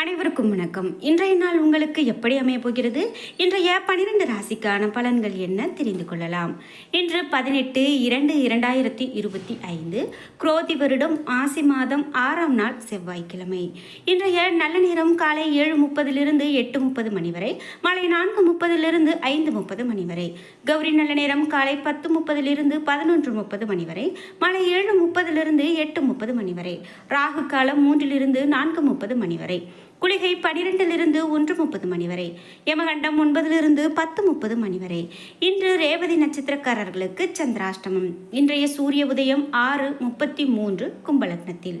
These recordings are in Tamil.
அனைவருக்கும் வணக்கம். இன்றைய நாள் உங்களுக்கு எப்படி அமைய போகிறது? இன்றைய பனிரெண்டு ராசிக்கான பலன்கள் என்ன தெரிந்து கொள்ளலாம். இன்று பதினெட்டு இரண்டு இரண்டாயிரத்தி இருபத்தி ஐந்து குரோதி வருடம் ஆசி மாதம் ஆறாம் நாள் செவ்வாய்க்கிழமை. இன்றைய நல்ல நேரம் காலை ஏழு முப்பதிலிருந்து எட்டு முப்பது மணி வரை மாலை நான்கு முப்பதிலிருந்து ஐந்து முப்பது மணி வரை. கௌரி நல்ல நேரம் காலை பத்து முப்பதிலிருந்து பதினொன்று முப்பது மணி வரை மாலை ஏழு முப்பதிலிருந்து எட்டு முப்பது மணி வரை. ராகு காலம் மூன்றிலிருந்து நான்கு முப்பது மணி வரை. குளிகை பனிரெண்டிலிருந்து ஒன்று முப்பது மணி வரை யமகண்டம் ஒன்பதிலிருந்து பத்து முப்பது மணி வரை. இன்று ரேவதி நட்சத்திரக்காரர்களுக்கு சந்திராஷ்டமம். இன்றைய சூரிய உதயம் ஆறு முப்பத்தி மூன்று கும்பலக்னத்தில்.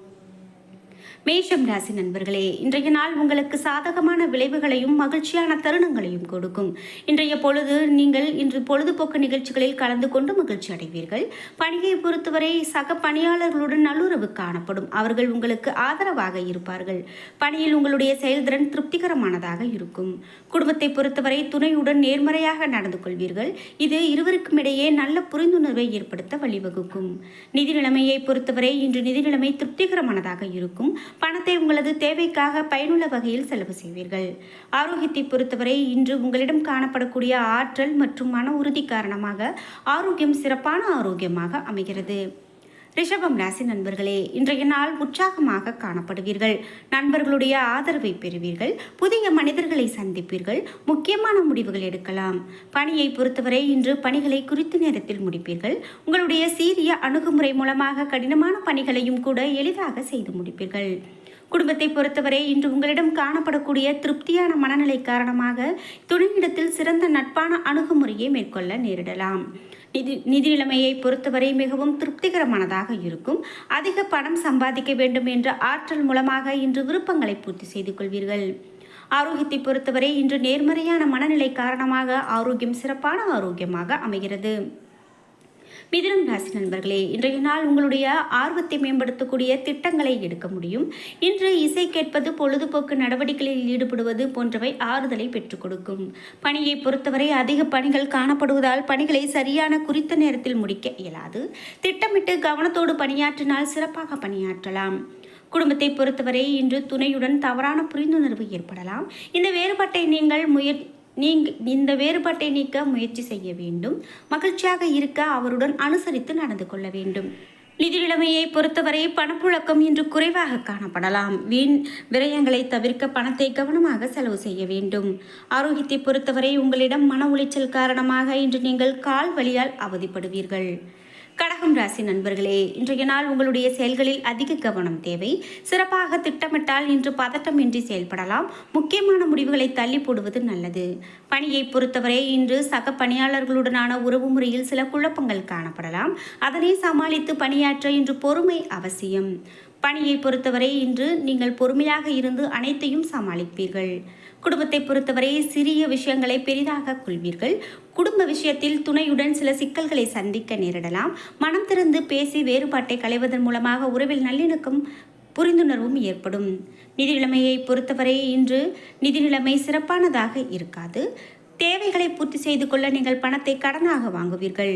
மேஷம் ராசி நண்பர்களே இன்றைய நாள் உங்களுக்கு சாதகமான விளைவுகளையும் மகிழ்ச்சியான தருணங்களையும் கொடுக்கும். இன்றைய பொழுது நீங்கள் இன்று பொழுதுபோக்கு நிகழ்ச்சிகளில் கலந்து கொண்டு மகிழ்ச்சி அடைவீர்கள். பணியை பொறுத்தவரை சக பணியாளர்களுடன் நல்லுறவு காணப்படும். அவர்கள் உங்களுக்கு ஆதரவாக இருப்பார்கள். பணியில் உங்களுடைய செயல்திறன் திருப்திகரமானதாக இருக்கும். குடும்பத்தை பொறுத்தவரை துணையுடன் நேர்மறையாக நடந்து கொள்வீர்கள். இது இருவருக்கும் இடையே நல்ல புரிந்துணர்வை ஏற்படுத்த வழிவகுக்கும். நிதி நிலைமையை பொறுத்தவரை இன்று நிதி நிலைமை திருப்திகரமானதாக இருக்கும். பணத்தை உங்களது தேவைக்காக பயனுள்ள வகையில் செலவு செய்வீர்கள். ஆரோக்கியத்தை பொறுத்தவரை இன்று உங்களிடம் காணப்படக்கூடிய ஆற்றல் மற்றும் மன உறுதி காரணமாக ஆரோக்கியம் சிறப்பான ஆரோக்கியமாக அமைகிறது. ரிஷபம் ராசி நண்பர்களே இன்றைய நாள் உற்சாகமாக காணப்படுவீர்கள். நண்பர்களுடைய ஆதரவை பெறுவீர்கள். புதிய மனிதர்களை சந்திப்பீர்கள். முக்கியமான முடிவுகள் எடுக்கலாம். பணியை பொறுத்தவரை இன்று பணிகளை குறித்த நேரத்தில் முடிப்பீர்கள். உங்களுடைய சீரிய அணுகுமுறை மூலமாக கடினமான பணிகளையும் கூட எளிதாக செய்து முடிப்பீர்கள். குடும்பத்தை பொறுத்தவரை இன்று உங்களிடம் காணப்படக்கூடிய திருப்தியான மனநிலை காரணமாக துணையிடத்தில் சிறந்த நட்பான அணுகுமுறையை மேற்கொள்ள நேரிடலாம். நிதி நிதி நிலைமையை பொறுத்தவரை மிகவும் திருப்திகரமானதாக இருக்கும். அதிக பணம் சம்பாதிக்க வேண்டும் என்ற ஆற்றல் மூலமாக இன்று விருப்பங்களை பூர்த்தி செய்து கொள்வீர்கள். ஆரோக்கியத்தை பொறுத்தவரை இன்று நேர்மறையான மனநிலை காரணமாக ஆரோக்கியம் சிறப்பான ஆரோக்கியமாக அமைகிறது. மிதுனம் ராசி நண்பர்களே இன்றைய நாள் உங்களுடைய ஆர்வத்தை மேம்படுத்தக்கூடிய திட்டங்களை எடுக்க முடியும். இன்று இசை கேட்பது பொழுதுபோக்கு நடவடிக்கைகளில் ஈடுபடுவது போன்றவை ஆறுதலை பெற்றுக் கொடுக்கும். பணியை பொறுத்தவரை அதிக பணிகள் காணப்படுவதால் பணிகளை சரியான குறித்த நேரத்தில் முடிக்க இயலாது. திட்டமிட்டு கவனத்தோடு பணியாற்றினால் சிறப்பாக பணியாற்றலாம். குடும்பத்தை பொறுத்தவரை இன்று துணையுடன் தவறான புரிந்துணர்வு ஏற்படலாம். இந்த வேறுபாட்டை நீங்கள் முயற் நீங்கள் இந்த வேறுபாட்டை நீக்க முயற்சி செய்ய வேண்டும். மகிழ்ச்சியாக இருக்க அவருடன் அனுசரித்து நடந்து கொள்ள வேண்டும். நிதி நிலைமையை பொறுத்தவரை பணப்புழக்கம் இன்று குறைவாக காணப்படலாம். வீண் விரயங்களை தவிர்க்க பணத்தை கவனமாக செலவு செய்ய வேண்டும். ஆரோக்கியத்தை பொறுத்தவரை உங்களிடம் மன உளைச்சல் காரணமாக இன்று நீங்கள் கால் வலியால் அவதிப்படுவீர்கள். கடகம் ராசி நண்பர்களே இன்றைய நாள் உங்களுடைய செயல்களில் அதிக கவனம் தேவை. சிறப்பாக திட்டமிட்டால் இன்று பதட்டமின்றி செயல்படலாம். முக்கியமான முடிவுகளை தள்ளி போடுவது நல்லது. பணியை பொறுத்தவரை இன்று சக பணியாளர்களுடனான உறவு முறையில் சில குழப்பங்கள் காணப்படலாம். அதனை சமாளித்து பணியாற்ற இன்று பொறுமை அவசியம். பணியை பொறுத்தவரை இன்று நீங்கள் பொறுமையாக இருந்து அனைத்தையும் சமாளிப்பீர்கள். குடும்பத்தை பொறுத்தவரை சிறிய விஷயங்களை பெரிதாக கொள்வீர்கள். குடும்ப விஷயத்தில் துணையுடன் சில சிக்கல்களை சந்திக்க நேரிடலாம். மனம் திறந்து பேசி வேறுபாட்டை களைவதன் மூலமாக உறவில் நல்லிணக்கம் புரிந்துணர்வும் ஏற்படும். நிதி நிலைமையை பொறுத்தவரை இன்று நிதி நிலைமை சிறப்பானதாக இருக்காது. தேவைகளை பூர்த்தி செய்து கொள்ள நீங்கள் பணத்தை கடனாக வாங்குவீர்கள்.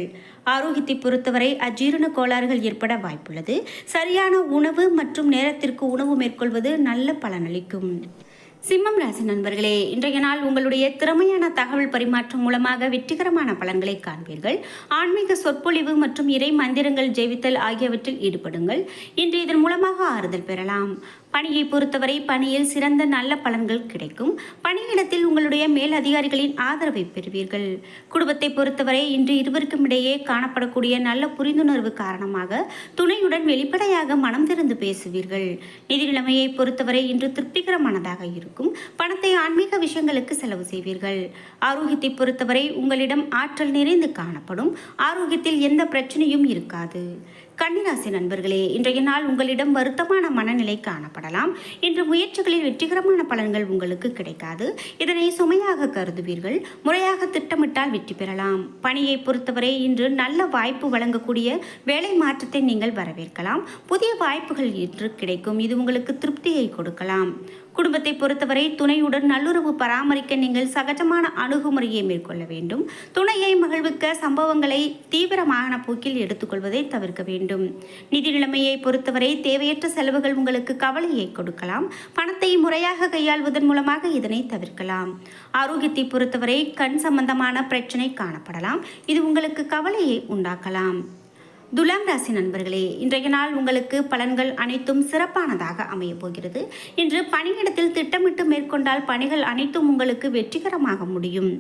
ஆரோக்கியத்தை பொறுத்தவரை அஜீரண கோளாறுகள் ஏற்பட வாய்ப்புள்ளது. சரியான உணவு மற்றும் நேரத்திற்கு உணவு மேற்கொள்வது நல்ல பலனளிக்கும். சிம்மம் ராசி நண்பர்களே இன்றைய நாள் உங்களுடைய திறமையான தகவல் பரிமாற்றம் மூலமாக வெற்றிகரமான பலன்களை காண்பீர்கள். ஆன்மீக சொற்பொழிவு மற்றும் இறை மந்திரங்கள் ஜெயித்தல் ஆகியவற்றில் ஈடுபடுங்கள். இன்று இதன் மூலமாக ஆறுதல் பெறலாம். பணியை பொறுத்தவரை பணியில் சிறந்த நல்ல பலன்கள் கிடைக்கும். பணியிடத்தில் உங்களுடைய மேல் அதிகாரிகளின் ஆதரவை பெறுவீர்கள். குடும்பத்தை பொறுத்தவரை இன்று இருவருக்கும் இடையே காணப்படக்கூடிய நல்ல புரிந்துணர்வு காரணமாக துணையுடன் வெளிப்படையாக மனம் திறந்து பேசுவீர்கள். நிதி நிலைமையை பொறுத்தவரை இன்று திருப்திகரமானதாக இருக்கும். பணத்தை ஆன்மீக விஷயங்களுக்கு செலவு செய்வீர்கள். ஆரோக்கியத்தை பொறுத்தவரை உங்களிடம் ஆற்றல் நிறைந்து காணப்படும். ஆரோக்கியத்தில் எந்த பிரச்சனையும் இருக்காது. கன்னிராசி நண்பர்களே இன்றைய நாள் உங்களிடம் வருத்தமான மனநிலை காணப்படலாம். இன்று முயற்சிகளில் வெற்றிகரமான பலன்கள் உங்களுக்கு கிடைக்காது. இதனை சுமையாக கருதுவீர்கள். முறையாக திட்டமிட்டால் வெற்றி பெறலாம். பணியை பொறுத்தவரை இன்று நல்ல வாய்ப்பு வழங்கக்கூடிய வேலை மாற்றத்தை நீங்கள் வரவேற்கலாம். புதிய வாய்ப்புகள் இன்று கிடைக்கும். இது உங்களுக்கு திருப்தியை கொடுக்கலாம். குடும்பத்தை பொறுத்தவரை துணையுடன் நல்லுறவு பராமரிக்க நீங்கள் சகஜமான அணுகுமுறையை மேற்கொள்ள வேண்டும். துணையை மகிழ்விக்க சம்பவங்களை தீவிரமான போக்கில் எடுத்துக்கொள்வதை தவிர்க்க வேண்டும். நிதி நிலைமையை பொறுத்தவரை தேவையற்ற செலவுகள் உங்களுக்கு கவலையை கொடுக்கலாம். பணத்தை முறையாக கையாள்வதன் மூலமாக இதனை தவிர்க்கலாம். ஆரோக்கியத்தை பொறுத்தவரை கண் சம்பந்தமான பிரச்சனை காணப்படலாம். இது உங்களுக்கு கவலையை உண்டாக்கலாம். துலாம் ராசி நண்பர்களே இன்றைய நாள் உங்களுக்கு பலன்கள் அனைத்தும் சிறப்பானதாக அமையப் போகிறது. இன்று பணியிடத்தில் திட்டமிட்டு மேற்கொண்டால் பணிகள் அனைத்தும் உங்களுக்கு வெற்றிகரமாக முடியும்.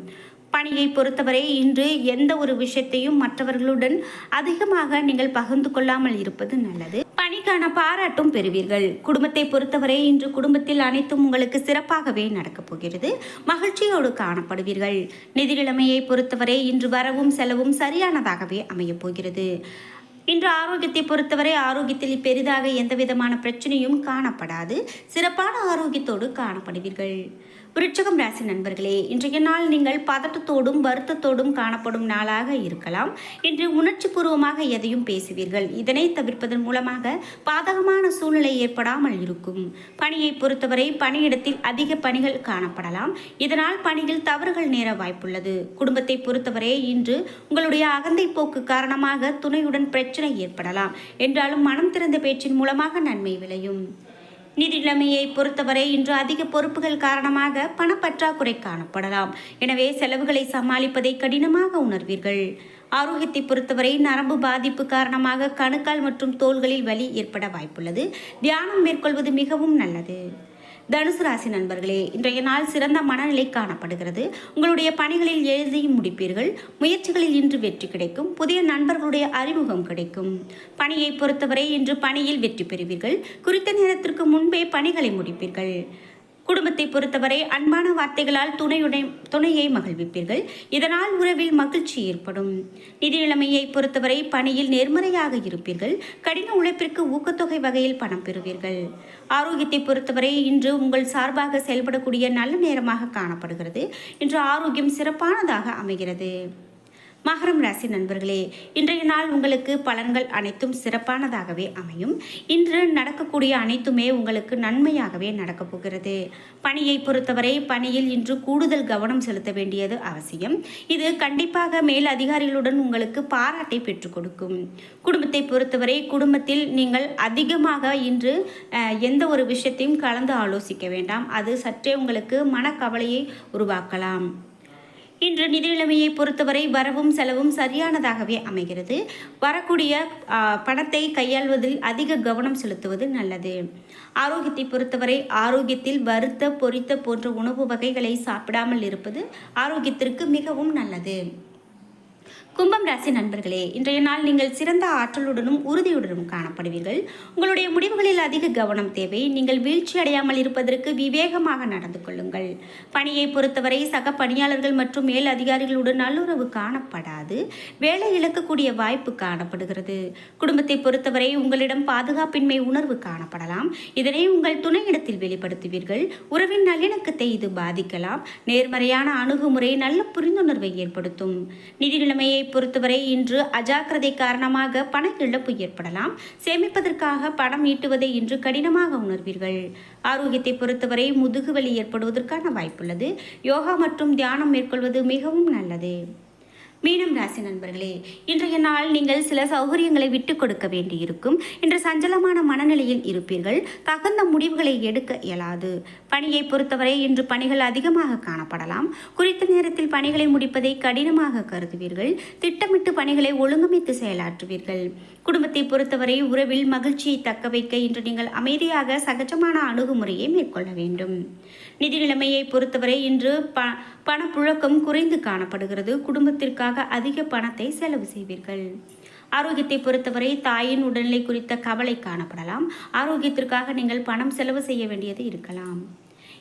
பணியை பொறுத்தவரை இன்று எந்த ஒரு விஷயத்தையும் மற்றவர்களுடன் அதிகமாக நீங்கள் பகிர்ந்து கொள்ளாமல் இருப்பது நல்லது. பணிக்கான பாராட்டும் பெறுவீர்கள். குடும்பத்தை பொறுத்தவரை இன்று குடும்பத்தில் அனைத்தும் உங்களுக்கு சிறப்பாகவே நடக்கப் போகிறது. மகிழ்ச்சியோடு காணப்படுவீர்கள். நிதி நிலைமையை பொறுத்தவரை இன்று வரவும் செலவும் சரியானதாகவே அமையப் போகிறது. இன்று ஆரோக்கியத்தை பொறுத்தவரை ஆரோக்கியத்தில் பெரிதாக எந்தவிதமான பிரச்சனையும் காணப்படாது. சிறப்பான ஆரோக்கியத்தோடு காணப்படுவீர்கள். விருட்சகம் ராசி நண்பர்களே இன்றைய நாள் நீங்கள் பதட்டத்தோடும் வருத்தத்தோடும் காணப்படும் நாளாக இருக்கலாம். இன்று உணர்ச்சி பூர்வமாக எதையும் பேசுவீர்கள். இதனை தவிர்ப்பதன் மூலமாக பாதகமான சூழ்நிலை ஏற்படாமல் இருக்கும். பணியை பொறுத்தவரை பணியிடத்தில் அதிக பணிகள் காணப்படலாம். இதனால் பணியில் தவறுகள் நேர வாய்ப்புள்ளது. குடும்பத்தை பொறுத்தவரை இன்று உங்களுடைய அகந்தை போக்கு காரணமாக துணையுடன் பிரச்சனை ஏற்படலாம். என்றாலும் மனம் திறந்த பேச்சின் மூலமாக நன்மை விளையும். நிதி நிலைமையை பொறுத்தவரை இன்று அதிக பொறுப்புகள் காரணமாக பணப்பற்றாக்குறை காணப்படலாம். எனவே செலவுகளை சமாளிப்பதை கடினமாக உணர்வீர்கள். ஆரோக்கியத்தை பொறுத்தவரை நரம்பு பாதிப்பு காரணமாக கணுக்கால் மற்றும் தோள்களில் வலி ஏற்பட வாய்ப்புள்ளது. தியானம் மேற்கொள்வது மிகவும் நல்லது. தனுசு ராசி நண்பர்களே இன்றைய நாள் சிறந்த மனநிலை காணப்படுகிறது. உங்களுடைய பணிகளில் எழுதி முடிப்பீர்கள். முயற்சிகளில் இன்று வெற்றி கிடைக்கும். புதிய நண்பர்களுடைய அறிமுகம் கிடைக்கும். பணியை பொறுத்தவரை இன்று பணியில் வெற்றி பெறுவீர்கள். குறித்த நேரத்திற்கு முன்பே பணிகளை முடிப்பீர்கள். குடும்பத்தை பொறுத்தவரை அன்பான வார்த்தைகளால் துணையுடை துணையை மகிழ்விப்பீர்கள். இதனால் உறவில் மகிழ்ச்சி ஏற்படும். நிதி நிலைமையை பொறுத்தவரை பணியில் நேர்மறையாக இருப்பீர்கள். கடின உழைப்பிற்கு ஊக்கத்தொகை வகையில் பணம் பெறுவீர்கள். ஆரோக்கியத்தை பொறுத்தவரை இன்று உங்கள் சார்பாக செயல்படக்கூடிய நல்ல நேரமாக காணப்படுகிறது. இன்று ஆரோக்கியம் சிறப்பானதாக அமைகிறது. மகரம் ராசி நண்பர்களே இன்றைய நாள் உங்களுக்கு பலன்கள் அனைத்தும் சிறப்பானதாகவே அமையும். இன்று நடக்கக்கூடிய அனைத்துமே உங்களுக்கு நன்மையாகவே நடக்கப் போகிறது. பணியை பொறுத்தவரை பணியில் இன்று கூடுதல் கவனம் செலுத்த வேண்டியது அவசியம். இது கண்டிப்பாக மேல் அதிகாரிகளுடன் உங்களுக்கு பாராட்டை பெற்றுக் கொடுக்கும். குடும்பத்தை பொறுத்தவரை குடும்பத்தில் நீங்கள் அதிகமாக இன்று எந்த ஒரு விஷயத்தையும் கலந்து ஆலோசிக்க வேண்டாம். அது சற்றே உங்களுக்கு மனக்கவலையை உருவாக்கலாம். இன்று நிதி நிலைமையை பொறுத்தவரை வரவும் செலவும் சரியானதாகவே அமைகிறது. வரக்கூடிய பணத்தை கையாள்வதில் அதிக கவனம் செலுத்துவது நல்லது. ஆரோக்கியத்தை பொறுத்தவரை ஆரோக்கியத்தில் வறுத்த பொரித்த போன்ற உணவு வகைகளை சாப்பிடாமல் இருப்பது ஆரோக்கியத்திற்கு மிகவும் நல்லது. கும்பம் ராசி நண்பர்களே இன்றைய நாள் நீங்கள் சிறந்த ஆற்றலுடனும் உறுதியுடனும் காணப்படுவீர்கள். உங்களுடைய முடிவுகளில் அதிக கவனம் தேவை. நீங்கள் வீழ்ச்சி அடையாமல் இருப்பதற்கு விவேகமாக நடந்து கொள்ளுங்கள். பணியை பொறுத்தவரை சக பணியாளர்கள் மற்றும் மேல் அதிகாரிகளுடன் நல்லுறவு காணப்படாது. வேலை இழக்கக்கூடிய வாய்ப்பு காணப்படுகிறது. குடும்பத்தை பொறுத்தவரை உங்களிடம் பாதுகாப்பின்மை உணர்வு காணப்படலாம். இதனை உங்கள் துணையிடத்தில் வெளிப்படுத்துவீர்கள். உறவின் நல்லிணக்கத்தை இது பாதிக்கலாம். நேர்மறையான அணுகுமுறை நல்ல புரிந்துணர்வை ஏற்படுத்தும். நிதி நிலைமையை பொறுத்தவரை இன்று அஜாக்கிரதை காரணமாக பண இழப்பு ஏற்படலாம். சேமிப்பதற்காக பணம் ஈட்டுவதை இன்று கடினமாக உணர்வீர்கள். ஆரோக்கியத்தை பொறுத்தவரை முதுகுவலி ஏற்படுவதற்கான வாய்ப்புள்ளது. யோகா மற்றும் தியானம் மேற்கொள்வது மிகவும் நல்லது. மீனம் ராசி நண்பர்களே இன்றைய நாள் நீங்கள் சில சௌகரியங்களை விட்டு கொடுக்க வேண்டியிருக்கும். இன்று சஞ்சலமான மனநிலையில் இருப்பீர்கள். தகுந்த முடிவுகளை எடுக்க இயலாது. பணியை பொறுத்தவரை இன்று பணிகள் அதிகமாக காணப்படலாம். குறித்த நேரத்தில் பணிகளை முடிப்பதை கடினமாக கருதுவீர்கள். திட்டமிட்டு பணிகளை ஒழுங்கமைத்து செயலாற்றுவீர்கள். குடும்பத்தை பொறுத்தவரை உறவில் மகிழ்ச்சியை தக்க வைக்க இன்று நீங்கள் அமைதியாக சகஜமான அணுகுமுறையை மேற்கொள்ள வேண்டும். நிதி நிலைமையை பொறுத்தவரை இன்று ப பணப்புழக்கம் குறைந்து காணப்படுகிறது. குடும்பத்திற்காக அதிக பணத்தை செலவு செய்வீர்கள். ஆரோக்கியத்தை பொறுத்தவரை தாயின் உடல்நிலை குறித்த கவலை காணப்படலாம். ஆரோக்கியத்திற்காக நீங்கள் பணம் செலவு செய்ய வேண்டியது இருக்கலாம்.